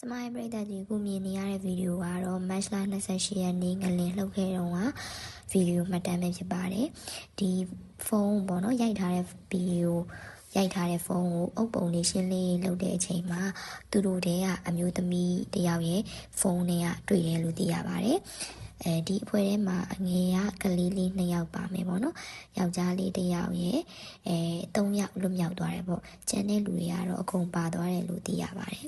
ကျမရဲ့ပရိသတ်ကြီးကိုမြင်နေရတဲ့ဗီဒီယိုကတော့ match လ28ရက်နေ့ငလင်လှုပ်ခဲ့တော့ကဗီဒီယိုမှတ်တမ်းပဲဖြစ်ပါတယ်ဒီဖုန်းပေါ့နော်ရိုက်ထားတဲ့ဗီဒီယိုရိုက်ထားတဲ့ဖုန်းကိုအုပ်ပုံလေးရှင်းလေးလုပ်တဲ့အချိန်မှာသူတို့တည်းကအမျိုးသမီးတစ်ယောက်ရဲ့ဖုန်းထဲကတွေ့တယ်လို့သိရပါတယ် အဲဒီအဖွဲထဲမှာအငယ်ကကလေးလေးနှစ်ယောက်ပါမယ်ပေါ့နော်ယောက်ျားလေးတစ်ယောက်ရဲ့အဲသုံးယောက်လွတ်မြောက်သွားတယ်ပေါ့ကျန်တဲ့လူတွေကတော့အကုန်ပါသွားတယ်လို့သိရပါတယ်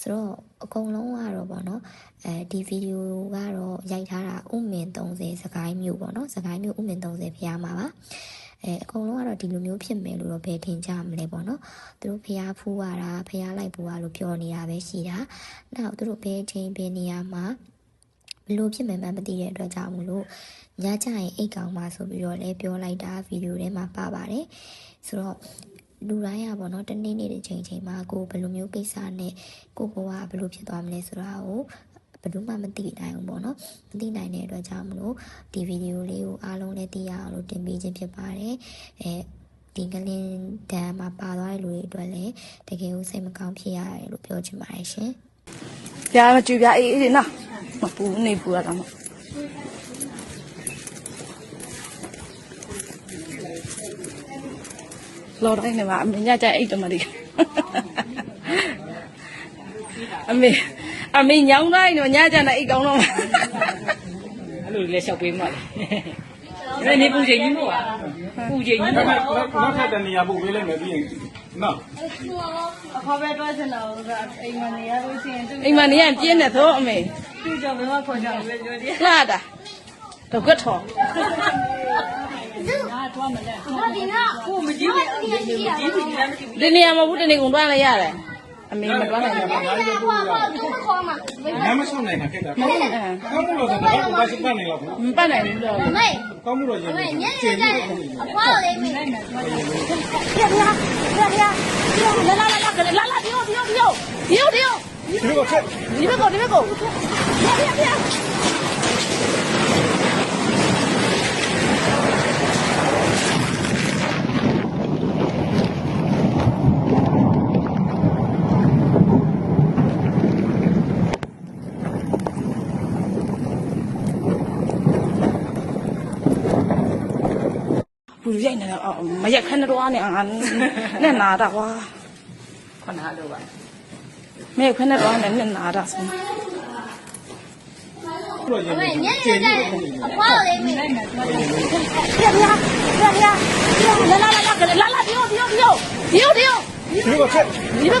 ဆိုတော့အကုန်လုံးကတော့ဗောနော်အဲဒီဗီဒီယိုကတော့ရိုက်ထားတာဥမင်30စကိုင်းမျိုးပေါ့နော်စကိုင်းမျိုးဥမင်30ဖျားမှာပါအဲအကုန်လုံးကတော့ဒီလိုမျိုးဖြစ်မယ်လို့တော့ဘယ်ထင်ကြမလဲပေါ့နော်သူတို့ဖျားဖူးရတာဖျားလိုက်ပူရလို့ပြောနေတာပဲရှိတာနောက်သူတို့ဘယ်ချိန်ဘယ်နေရာမှာ ဘလို့ဖြစ်မယ်မှမသိတဲ့အတွက်ကြောင့်မလို့ညကြရင်အိတ်ကောင်ပါဆိုပြီးတော့လည်းပြောလိုက်တာဗီဒီယိုထဲမှာပါပါတယ်ဆိုတော့လူတိုင်းရပါတော့တနေ့နေ့တစ်ချိန်ချိန်မှာကိုယ်ဘယ်လိုမျိုးကိစ္စနဲ့ကိုယ်ဘဝဘယ်လိုဖြစ်သွားမလဲဆိုတာကိုဘယ်သူမှမသိနိုင်ဘူးပေါ့နော်မသိနိုင်တဲ့အတွက်ကြောင့်မလို့ဒီဗီဒီယိုလေးကိုအားလုံးလည်းသိရအောင်လို့တင်ပေးခြင်းဖြစ်ပါတယ်အဲဒီကလင်းဒန်မှာပါသွားတဲ့လူတွေအတွက်လည်းတကယ်ကိုစိတ်မကောင်းဖြစ်ရတယ်လို့ပြောချင်ပါတယ်ရှင်ပြားမကြွပြားအေးအေးလေးနော် မပူနေပူရတာမလော်တိုင်းနေမှာအမေညကြအိတ်တမလေးအမေအမေညောင်းတိုင်းတော့ညကြနေအိတ်ကောင်းတော့မှာအဲ့လိုလည်းလျှောက်ပေးမှလေဒီနေ့ပူချိန်ကြီးမို့อ่ะပူချိန်ကြီးဒါမို့ပေမဲ့နောက်ထပ်တနေရာပို့ပေးလိုက်မယ်ပြီးရင်နော်ခေါ်ပဲတွားချင်တာကအိမ်မနေရလို့ရှိရင်သူအိမ်မနေရင်ပြင်းနေသောအမေ သူ့ကြောင့်ဘယ်မှခေါ်ကြဘူးပဲပြောတယ်လာတာတော့ကွတ်ထော်ကိုမကြည့်ဘူးမကြည့်ဘူးလည်းမကြည့်ဘူးဒီနေရာမှာဘူးတနေကုန်တွန်းလိုက်ရတယ်အမေမတွန်းနိုင်ဘူး။နားမဆုံးနိုင်တာခဲ့တာ။ကောင်းမှုလို့ဆိုတော့ဘာလို့စပတ်နေလောက်ဘူးမပတ်နိုင်ဘူးတော့။ကောင်းမှုလို့ရင်ကျေးဇူးတင်တယ်လာလာလာလာလာလာဒီယိုဒီယိုဒီယို ဒီယိုဒီယို။ဒီလိုချက်ဒီဘက်ကိုဒီဘက်ကိုပြပြပြဘူးရိုက်နေတော့မရက်ခနဲ့တော့နဲ့အာနဲ့နာတာကွာခဏလိုပါ မရက်ခနဲ့တော့နဲ့နဲ့နာတာဆိုလို့ရင်ကျေးဇူးတင်တယ်ပြပြပြပြလာလာလာလာလာဒီယိုဒီယိုဒီယိုဒီယိုဒီယို။ဒီလိုချက်ဒီဘက်